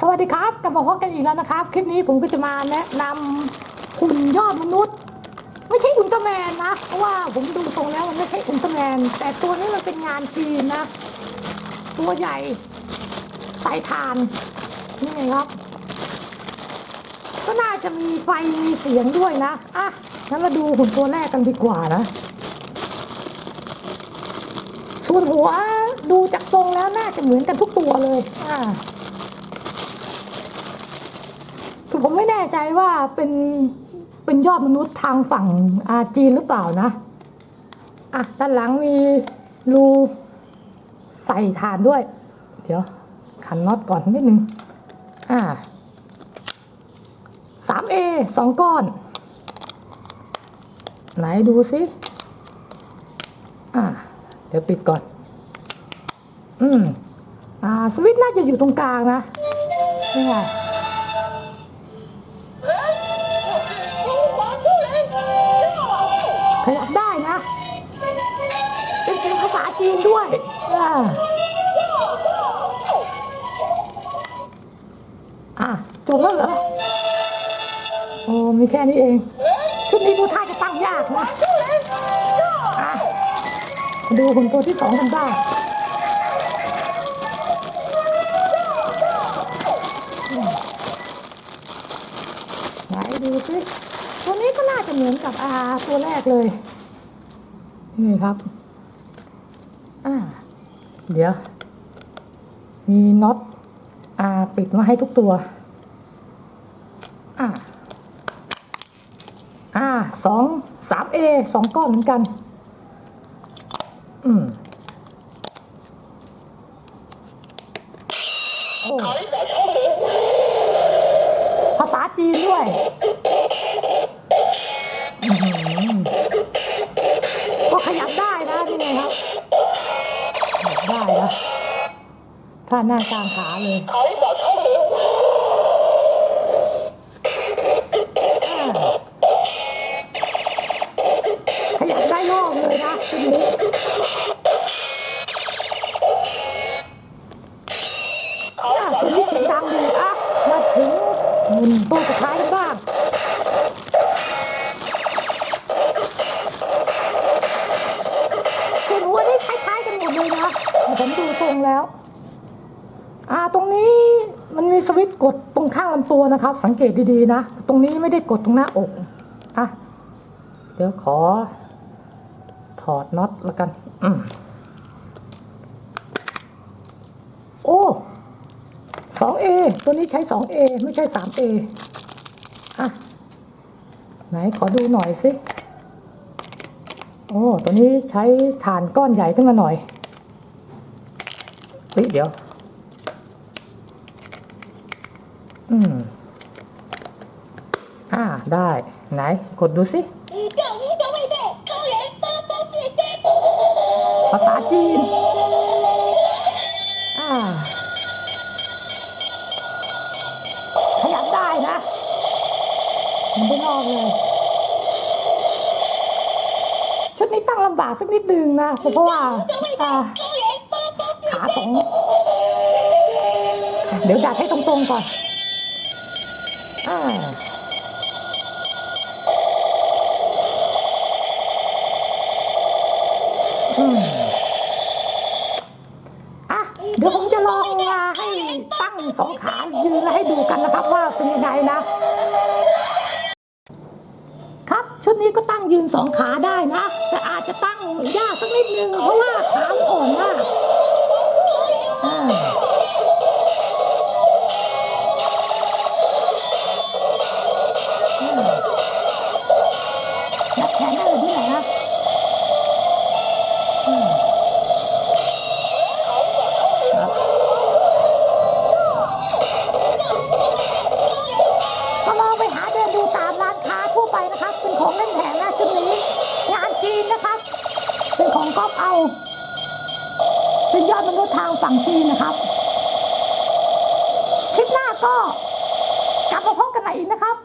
สวัสดีครับกลับมาพบกันอีกแล้วนะครับ คลิปนี้ผมก็จะมาแนะนำหุ่นยอดมนุษย์ ไม่ใช่อุลตร้าแมนนะ เพราะว่าผมดูตรงแล้วมันไม่ใช่อุลตร้าแมน แต่ตัวนี้มันเป็นงานจีนนะ ตัวใหญ่สายทานนี่ไงครับ ก็น่าจะมีไฟมีเสียงด้วยนะอะงั้นเราดูหุ่นตัวแรกกันดีกว่านะส่วนหัวดูจากทรงแล้วน่าจะเหมือนกันทุกตัวเลยอ่า คือ ผมไม่แน่ใจว่าเป็นเป็นยอดมนุษย์ทางฝั่งอาจีนหรือเปล่านะ อะ ด้านหลังมีรูใส่ฐานด้วย เดี๋ยว ขันน็อตก่อนนิดนึง อ่า 3A สองก้อน ไหนดูสิ อ่า เดี๋ยวปิดก่อน อืม อ่า สวิตช์น่าจะอยู่ตรงกลางนะนี่ไง ขยับได้นะ เป็นเสียงภาษาจีนด้วยอ่าอะจบแล้วเหรอ โอ้มีแค่นี้เอง ชุดนี้ดูท่าจะตั้งยากนะอะดูหุ่นตัวที่สองกันบ้างไหนดูสิ เหมือนกับอาตัวแรกเลย นี่ครับ อ่า เดี๋ยว มีน็อตอาปิดมาให้ทุกตัว อ่า อ่าสองสามเอสองก้อนเหมือนกัน อืมโอ้ภาษาจีนด้วย ก็ขยับได้นะนี่ไงครับขยับได้นะท่าหน้ากลางขาเลย อ่าตรงนี้มันมีสวิตช์กดตรงข้างลำตัวนะครับ สังเกตดีๆนะ ตรงนี้ไม่ได้กดตรงหน้าอกอะเดี๋ยวขอ ถอดน็อตแล้วกันอืมโอ้ 2A ตัวนี้ใช้ 2A ไม่ใช่ 3A อะไหนขอดูหน่อยสิโอ้ตัวนี้ใช้ฐานก้อนใหญ่ขึ้นมาหน่อยเฮ้ยเดี๋ยว อืม อ่า ได้ ไหน กดดูสิ ภาษาจีน อ่า ขยับได้นะมันไม่นอกเลย ชุดนี้ตั้งลำบากสักนิดนึงนะ เพราะว่า อ่า ขาสองเดี๋ยวดัดให้ตรงๆก่อน อะเดี๋ยวผมจะลองมาให้ตั้งสองขายืนแล้วให้ดูกันนะครับว่าเป็นยังไงนะ ครับชุดนี้ก็ตั้งยืนสองขาได้นะ แต่อาจจะตั้งยากสักนิดนึงเพราะว่าขาอ่อนมาก ก๊อปเอาเป็นยอดมนุษย์ทางฝั่งจีนนะครับ คลิปหน้าก็กลับมาพบกันใหม่อีกนะครับ